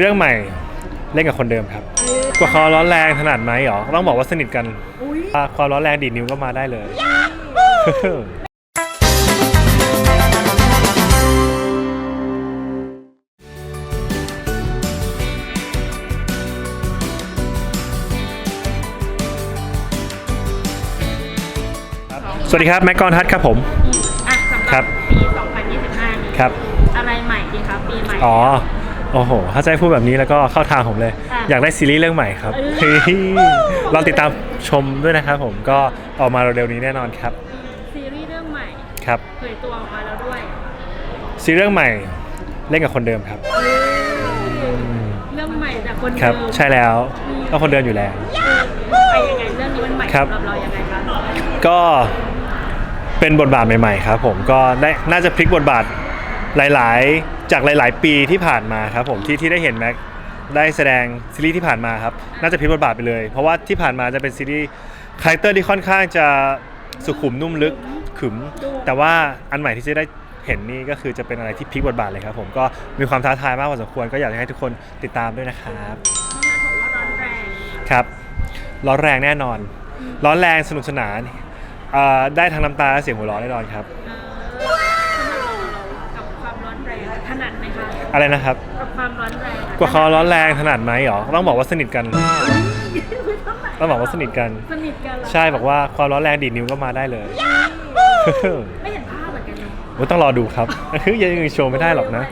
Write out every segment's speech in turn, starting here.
เรื่องใหม่เล่นกับคนเดิมครับกว่าเขาร้อนแรงขนาดไหนหรอ ต้องบอกว่าสนิทกันอะความร้อนแรงดีดนิ้วก็มาได้เลย สวัสดีครับ แม็กกอนทัศน์ครับผม อะสำหครัรับบปี 2025 นี้ครับ อะไรใหม่ดีครับปีใหม่ อ๋อ โอ้โห ถ้าจะให้พูดแบบนี้แล้วก็เข้าทางผมเลย ค่ะ อยากได้ซีรีส์เรื่องใหม่ครับเออเฮ้ยเราติดตามชมด้วยนะครับผมก็ออกมาเร็วๆนี้แน่นอนครับซีรีส์เรื่องใหม่ครับ เผยตัวออกมาแล้วด้วย ซีรีส์เรื่องใหม่เล่นกับคนเดิมครับ เรื่องใหม่จากคนครับเดิมใช่แล้วก็คนเดิมอยู่แล้วเออไปยังไงเรื่องนี้มันใหม่ครับ สำหรับเรายังไงคะก็เป็นบทบาทใหม่ ๆ ครับผมก็ได้น่าจะพลิกบทบาท หลายๆ จากหลาย ๆ ปีที่ผ่านมาครับผมที่ที่ได้เห็นแม็กได้แสดงซีรีส์ที่ผ่านมาครับน่าจะพลิกบทบาทไปเลย เพราะว่าที่ผ่านมาจะเป็นซีรีส์คาแรคเตอร์ที่ค่อนข้างจะสุขุมนุ่มลึกขึม แต่ว่าอันใหม่ที่จะได้เห็นนี่ก็คือจะเป็นอะไรที่พลิกบทบาทเลยครับผมก็มีความท้าทายมากพอสมควรก็อยากให้ทุกคนติดตามด้วยนะครับน้องนัทบอกว่าร้อนแรงครับร้อนแรงแน่นอน ร้อนแรงสนุกสนานเอ่อได้ทั้งน้ำตาและเสียงหัวเราะแน่นอนครับ ถนัดไหมคะอะไรนะครับ กับความร้อนแรงกว่าเขาร้อนแรงขนาดไหนหรอต้องบอกว่าสนิทกัน ต้องบอกว่าสนิทกัน สนิทกันเหรอใช่บอกว่าความร้อนแรงดีดนิ้วก็มาได้เลย ไม่เห็นภาพเหมือนกันเนอะโอ้ต้องรอดูครับยังโชว์ไม่ได้หรอกนะ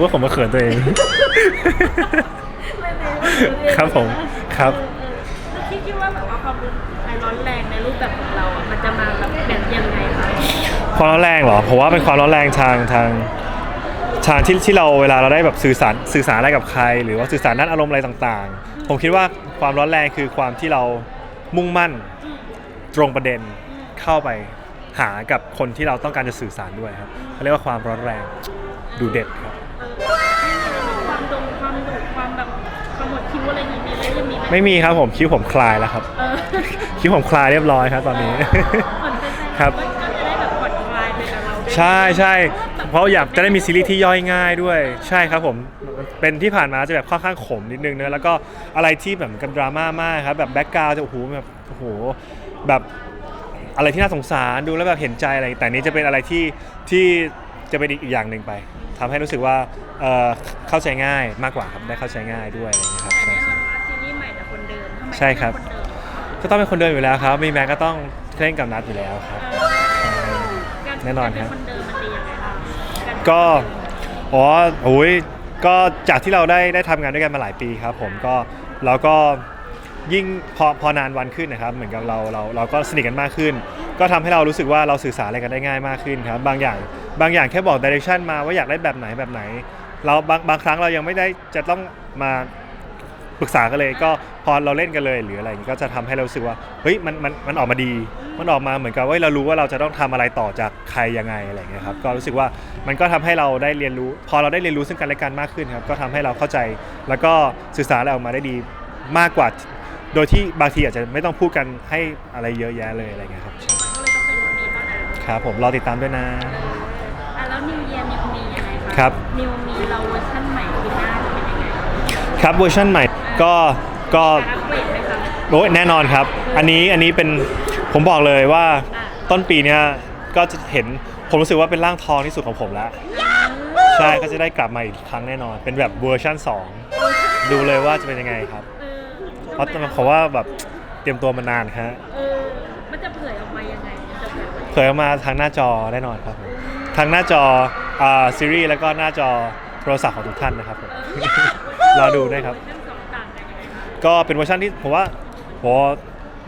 ว่าผมมาเขินตัวเองครับผมครับแล้วคิดคิดว่าแบบว่าความรุนแรงร้อนแรงในรูปแบบของเราอะมันจะมาแบบแบบยังไงคะ ความร้อนแรงเหรอผมว่าเป็นความร้อนแรงทางทางทางที่ที่เราเวลาเราได้แบบสื่อสารสื่อสารอะไรกับใคร หรือว่าสื่อสารด้านอารมณ์อะไรต่างๆ ผมคิดว่าความร้อนแรงคือความที่เรามุ่งมั่นอืมตรงประเด็นเข้าไปหากับคนที่เราต้องการจะสื่อสารด้วยครับเขาเรียกว่าความร้อนแรงดูเด็ดครับเออความดงความดุความแบบความหมดคิ้วอะไรอย่างนี้มีไหมยังมีไหมไม่มีครับผมคิ้วผมคลายแล้วครับเออคิ้วผมคลายเรียบร้อยครับตอนนี้เหมือนเป็นแฟนครับ ใช่ใช่เพราะอยากจะได้มีซีรีส์ที่ย่อยง่ายด้วย ใช่ครับผมเป็นที่ผ่านมาจะแบบค่อนข้างขมนิดนึงเนอะแล้วก็อะไรที่แบบกับดราม่ามากครับแบบแบ็กกราวจะโอ้โหแบบโอ้โหแบบอะไรที่น่าสงสารดูแล้วแบบเห็นใจอะไร แต่อันนี้จะเป็นอะไรที่ที่จะเป็นอีกอย่างหนึ่งไปทำให้รู้สึกว่าเอ่อเข้าใจง่ายมากกว่าครับได้เข้าใจง่ายด้วยอะไรอย่างเงี้ยครับแต่ใช่แน่นใช่ อนว่าซีรีส์ใหม่จากคนเดิมทำไมใช่ครับเป็นนเดิมก็ต้องเป็นคนเดิมอยู่แล้วครับ มีแม็กก็ต้องเล่นกับนัดอยู่แล้วครับการ แน่นอนการคเป็รับนคนเดิมมันดียังไงคะารก็อ๋อโอ้ยก็จากที่เราได้ได้ทำงานด้วยกันมาหลายปีครับ ผมก็เราก็ยิ่งพอพอนานวันขึ้นนะครับ เหมือนกับเราเราเราก็สนิทกันมากขึ้น ก็ทำให้เรารู้สึกว่าเราสื่อสารอะไรกันได้ง่ายมากขึ้นครับ บางอย่างบางอย่างแค่บอกดิเรกชันมาว่าอยากได้แบบไหนแบบไหน เราบางบางครั้งเรายังไม่ได้จะต้องมาปรึกษากันเลย ก็พอเราเล่นกันเลยหรืออะไรอย่างนี้ก็จะทำให้เรารู้สึกว่าเฮ้ยมันมันมันออกมาดี มันออกมาเหมือนกับว่าเรารู้ว่าเราจะต้องทำอะไรต่อจากใครยังไงอะไรอย่างเงี้ยครับก็รู้สึกว่ามันก็ทำให้เราได้เรียนรู้ พอเราได้เรียนรู้ซึ่งกันและกันมากขึ้นครับก็ทำให้เราเข้าใจ แล้วก็สื่อสารอะไรออกมาได้ดีมากกว่า โดยที่บางทีอาจจะไม่ต้องพูดกันให้อะไรเยอะแยะเลยอะไรเงี้ยครับใช่มันก็เลยต้องเป็นคนนี้เท่านั้นครับผมรอติดตามด้วยนะอะแล้วนิวเยียนิวมียังไงคะครับนิวมีเราเวอร์ชันใหม่ปีหน้าจะเป็นยังไงครับเวอร์ชันใหม่ก็ก็อัปเกรดไหมคะโอ้ยแน่นอนครับ อันนี้อันนี้เป็น ผมบอกเลยว่าอะต้นปีเนี้ยก็จะเห็นผมรู้สึกว่าเป็นร่างทองที่สุดของผมแล้วใช่ก็จะได้กลับมาอีกครั้งแน่นอน เป็นแบบเวอร์ชัน2 ดูเลยว่าจะเป็นยังไงครับเออเพราะผมว่าแบบเตรียมตัวมานานฮะเออมันจะเผยออกมายังไงมันจะเผยออกมาเผยออกมาทางหน้าจอแน่นอนครับผมทางหน้าจออ่าซีรีส์แล้วก็หน้าจอโทรศัพท์ของทุกท่านนะครับผมรอดูด้วยครับเวอร์ชันสองต่างกันยังไงคะก็เป็นเวอร์ชันที่ผมว่าโห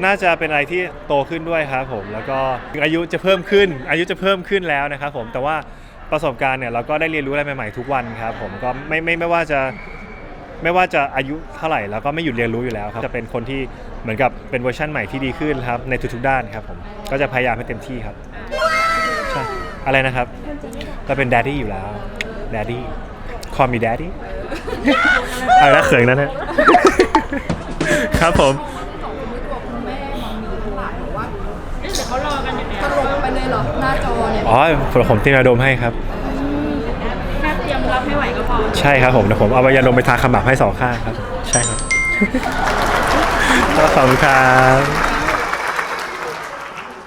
น่าจะเป็นอะไรที่โตขึ้นด้วยครับผมแล้วก็อายุจะเพิ่มขึ้น อายุจะเพิ่มขึ้นแล้วนะครับผมแต่ว่าประสบการณ์เนี่ยเราก็ได้เรียนรู้อะไรใหม่ๆทุกวันครับผมก็ไม่ไม่ไม่ว่าจะไม่ว่าจะอายุเท่าไหร่แล้วก็ไม่หยุดเรียนรู้อยู่แล้วครับจะเป็นคนที่เหมือนกับเป็นเวอร์ชันใหม่ที่ดีขึ้นครับในทุกๆด้านครับผมก็จะพยายามให้เต็มที่ครับใช่อะไรนะครับเราเป็น d ดดดี้อยู่แล้ว d ดดดี้คอมี d ดดดี้เอาละเขินนั่นนะครับผม เนี่ยตลกไปเลยเหรอหน้าจอเนี่ยอ๋อผมเตรียมยาดมให้ครับ แค่เตรียมไม่ไหวก็พอใช่ครับผมเดี๋ยวผมเอายาดมไปทาขมับให้สองข้างครับ ใช่ครับ ขอบคุณครับ